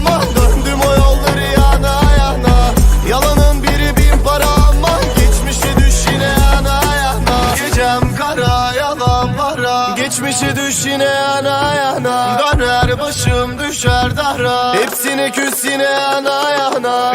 aman Döndüm o yolları yana yana. Yalanın biri bin para aman Geçmişe düş yine yana yana. Gecem kara yalan para. Geçmişe düş yine yana yana. Döner başım düşer dara. Hepsine küs yine yana yana.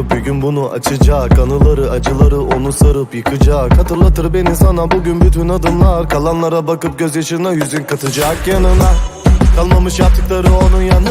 Duygulanıp bir gün bunu açacak. Anıları acıları onu sarıp yıkacak. Hatırlatır beni sana bugün bütün adımlar. Kalanlara bakıp gözyaşına yüzün katacak. Yanına Kalmamış yaptıkları onun yanı